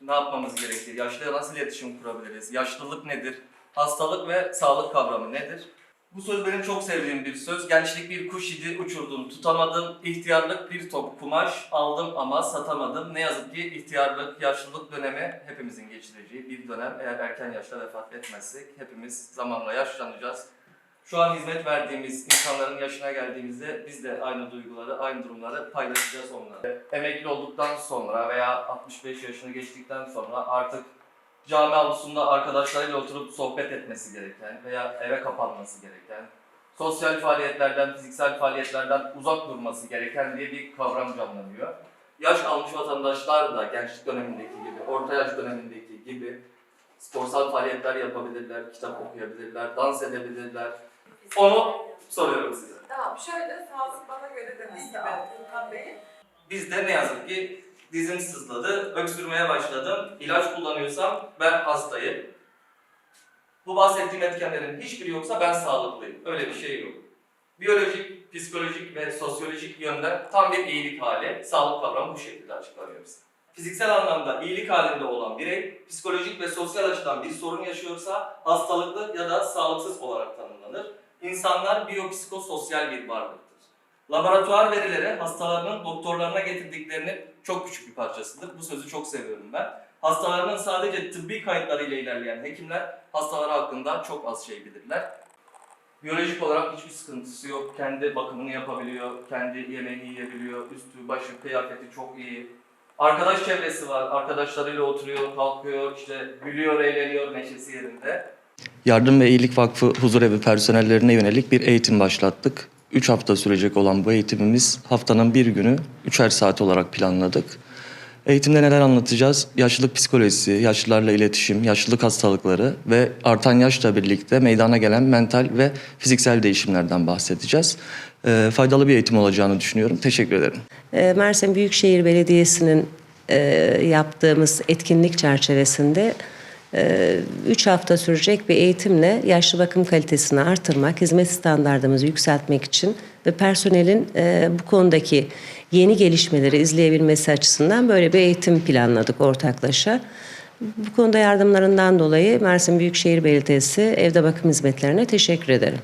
Ne yapmamız gerekir? Yaşlıya nasıl iletişim kurabiliriz? Yaşlılık nedir? Hastalık ve sağlık kavramı nedir? Bu söz benim çok sevdiğim bir söz. Gençlik bir kuş idi, uçurdum, tutamadım. İhtiyarlık bir top kumaş, aldım ama satamadım. Ne yazık ki ihtiyarlık, yaşlılık dönemi hepimizin geçireceği bir dönem. Eğer erken yaşta vefat etmezsek hepimiz zamanla yaşlanacağız. Şu an hizmet verdiğimiz insanların yaşına geldiğimizde biz de aynı duyguları, aynı durumları paylaşacağız onlarla. Emekli olduktan sonra veya 65 yaşını geçtikten sonra artık cami avlusunda arkadaşlarıyla oturup sohbet etmesi gereken veya eve kapanması gereken, sosyal faaliyetlerden, fiziksel faaliyetlerden uzak durması gereken diye bir kavram canlanıyor. Yaş almış vatandaşlar da gençlik dönemindeki gibi, orta yaş dönemindeki gibi sporsal faaliyetler yapabilirler, kitap okuyabilirler, dans edebilirler. Onu soruyorum size. Tamam şöyle sağlık bana göre dediği gibi Furkan Bey'in Bizde ne yazık ki dizim sızladı, öksürmeye başladım. İlaç kullanıyorsam ben hastayım. Bu bahsettiğim etkenlerin hiçbiri yoksa ben sağlıklıyım. Öyle bir şey yok. Biyolojik, psikolojik ve sosyolojik yönden tam bir iyilik hali. Sağlık kavramı bu şekilde açıklanıyor bize. Fiziksel anlamda iyilik halinde olan birey, psikolojik ve sosyal açıdan bir sorun yaşıyorsa hastalıklı ya da sağlıksız olarak tanımlanır. İnsanlar biyopsikososyal bir varlıktır. Laboratuvar verileri hastalarının doktorlarına getirdiklerinin çok küçük bir parçasıdır. Bu sözü çok seviyorum ben. Hastalarının sadece tıbbi kayıtlarıyla ilerleyen hekimler hastaları hakkında çok az şey bilirler. Biyolojik olarak hiçbir sıkıntısı yok. Kendi bakımını yapabiliyor, kendi yemeğini yiyebiliyor, üstü, başı, kıyafeti çok iyi. Arkadaş çevresi var, arkadaşlarıyla oturuyor, kalkıyor, işte gülüyor, eğleniyor, neşesi yerinde. Yardım ve İyilik Vakfı huzurevi personellerine yönelik bir eğitim başlattık. 3 hafta sürecek olan bu eğitimimiz haftanın bir günü 3'er saat olarak planladık. Eğitimde neler anlatacağız? Yaşlılık psikolojisi, yaşlılarla iletişim, yaşlılık hastalıkları ve artan yaşla birlikte meydana gelen mental ve fiziksel değişimlerden bahsedeceğiz. Ee, faydalı bir eğitim olacağını düşünüyorum. Teşekkür ederim. E, Mersin Büyükşehir Belediyesi'nin e, yaptığımız etkinlik çerçevesinde 3 hafta sürecek bir eğitimle yaşlı bakım kalitesini artırmak, hizmet standartımızı yükseltmek için ve personelin e, bu konudaki yeni gelişmeleri izleyebilmesi açısından böyle bir eğitim planladık ortaklaşa. Bu konuda yardımlarından dolayı Mersin Büyükşehir Belediyesi evde bakım hizmetlerine teşekkür ederim.